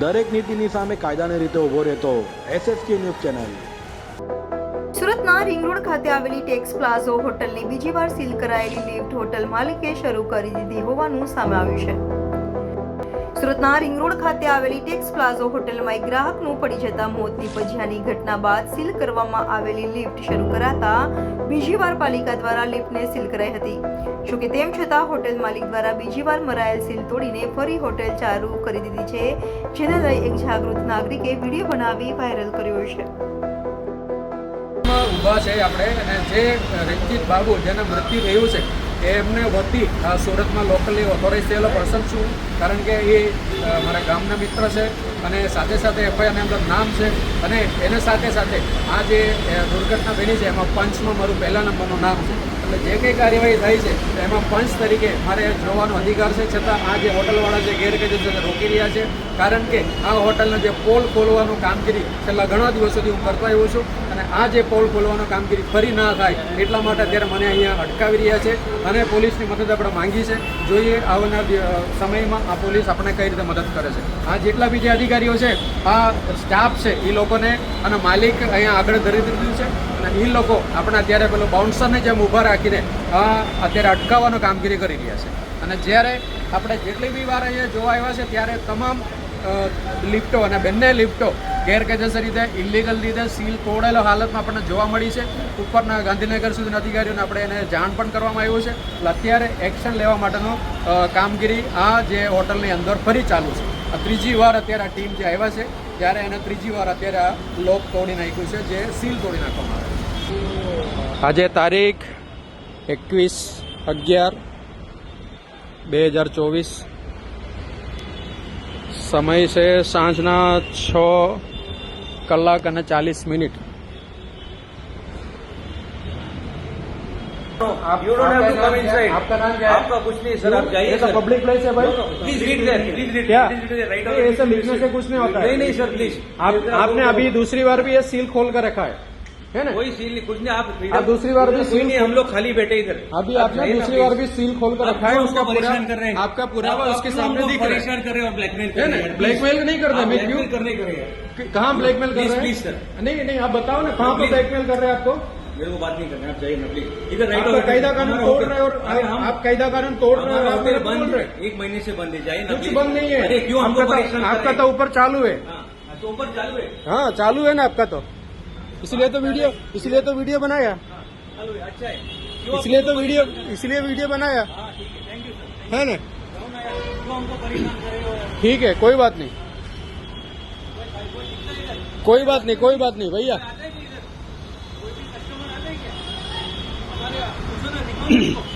દરેક નીતિની સામે કાયદાની રીતે ઊભો રહેતો એસએસકે ન્યૂઝ ચેનલ. સુરતના રિંગ રોડ ખાતે આવેલી ટેક્સ પ્લાઝો હોટલની બીજી વાર સીલ કરાયેલી લિફ્ટ હોટલ માલિકે શરૂ કરી દીધી હોવાનું સામે આવ્યું છે. સુરતના રિંગ રોડ ખાતે આવેલી ટેક્સ પ્લાઝો હોટેલમાં એક ગ્રાહકનું પડી જતા મોત. નીપજ્યાની ઘટના બાદ સીલ કરવામાં આવેલી લિફ્ટ શરૂ કરાતા બીજી વાર પાલિકા દ્વારા લિફ્ટને સીલ કરાઈ હતી. જોકે તેમ છતાં હોટેલ માલિક દ્વારા બીજી વાર મરાયેલ સીલ તોડીને ફરી હોટેલ ચાલુ કરી દીધી છે, જેને લઈ એક જાગૃત નાગરિકે વીડિયો બનાવી વાયરલ કર્યો છે. ઊભા છે આપણે અને જે રંજીત બાબુ જેના મૃત્યુ થયું છે એમને વતી સુરતમાં લોકલી ઓથોરાઇઝ થયેલો પર્સન છું. કારણ કે એ મારા ગામના મિત્ર છે અને સાથે સાથે એફઆઈઆરની અંદર નામ છે અને એને સાથે સાથે આ જે દુર્ઘટના બની છે, એમાં પંચમાં મારું પહેલા નંબરનું નામ છે. એટલે જે કંઈ કાર્યવાહી થઈ છે, એમાં પંચ તરીકે મારે જોવાનો અધિકાર છે, છતાં આ જે હોટલવાળા છે ગેરકાયદેસર રોકી રહ્યા છે. કારણ કે આ હોટલનો જે પોલ ખોલવાનું કામગીરી છેલ્લા ઘણા દિવસોથી હું કરતો આવ્યો છું અને આ જે પોલ ખોલવાનું કામગીરી ફરી ના થાય એટલા માટે અત્યારે મને અહીંયા અટકાવી રહ્યા છે અને પોલીસની મદદ આપણે માંગી છે. જોઈએ આવનાર સમયમાં આ પોલીસ આપણે કઈ રીતે મદદ કરે છે. આ જેટલા બી જે અધિકારીઓ છે, આ સ્ટાફ છે, એ લોકોને અને માલિક અહીંયા આગળ ધરી દીધું છે. એ લોકો આપણે અત્યારે પેલું બાઉન્સરને જેમ ઊભા રાખીને અત્યારે અટકાવવાનો કામગીરી કરી રહ્યા છે. અને જ્યારે આપણે જેટલી બી વાર અહીંયા જોવા આવ્યા છે, ત્યારે તમામ લિફ્ટો અને બંને લિફ્ટો ગેરકાયદેસર રીતે ઇલીગલ રીતે સીલ તોડેલો હાલતમાં આપણને જોવા મળી છે. ઉપરના ગાંધીનગર સુધીના અધિકારીઓને આપણે એને જાણ પણ કરવામાં આવ્યું છે. એટલે અત્યારે એક્શન લેવા માટેનું કામગીરી આ જે હોટલની અંદર ફરી ચાલુ છે. ત્રીજી વાર અત્યારે આ ટીમ જે આવ્યા છે, ત્યારે એને ત્રીજી વાર અત્યારે આ લોક તોડી નાખ્યું છે, જે સીલ તોડી નાખવામાં આવે આજે તારીખ એકવીસ અગિયાર બે હજાર ચોવીસ સમય છે સાંજના છ કલાક અને ચાલીસ મિનિટ आप you don't have to come inside आपका नाम क्या है? आपका कुछ नहीं सर आप जाइए ये तो सर पब्लिक प्लेस है भाई please read there please read क्या राइट नहीं, ऐसे लिखने से कुछ नहीं होता है नहीं नहीं सर प्लीज आप आपने अभी दूसरी बार भी ये सील खोल कर रखा है है ना? कोई सील नहीं कुछ नहीं आप आप दूसरी बार भी सील नहीं हम लोग खाली बैठे इधर। अभी आप आपने दूसरी बार भी सील खोल कर रखा है उसका परेशान कर रहे हैं। आपका पुरावा उसके सामने दिख है परेशान कर रहे हो ब्लैकमेल है कर ना? रहे हैं। ब्लैकमेल नहीं कर रहे मैं क्यों ब्लैकमेल करने कर रहे हैं। कहाँ ब्लैकमेल कर रहे हैं. नहीं नहीं आप बताओ ना कहाँ पर ब्लैकमेल कर रहे हैं आपको? मेरे को बात नहीं करना आप जाइए ना प्लीज़ इधर राइट कायदा कानून तोड़ रहे हैं और हम आप कायदा कानून तोड़ रहे हैं और आप बंद रहे हैं एक महीने से बंद है जाइए कुछ बंद नहीं है। अरे क्यों हमको आपका तो- तो हैं? ऊपर चालू है हाँ, तो ऊपर चालू है। हाँ चालू है ना आपका तो। इसलिए तो वीडियो, इसलिए तो वीडियो बनाया। इसलिए तो वीडियो, इसलिए वीडियो बनाया। है न? ठीक है, कोई बात नहीं। कोई बात नहीं, कोई बात नहीं, भैया। कस्टमर आते हैं क्या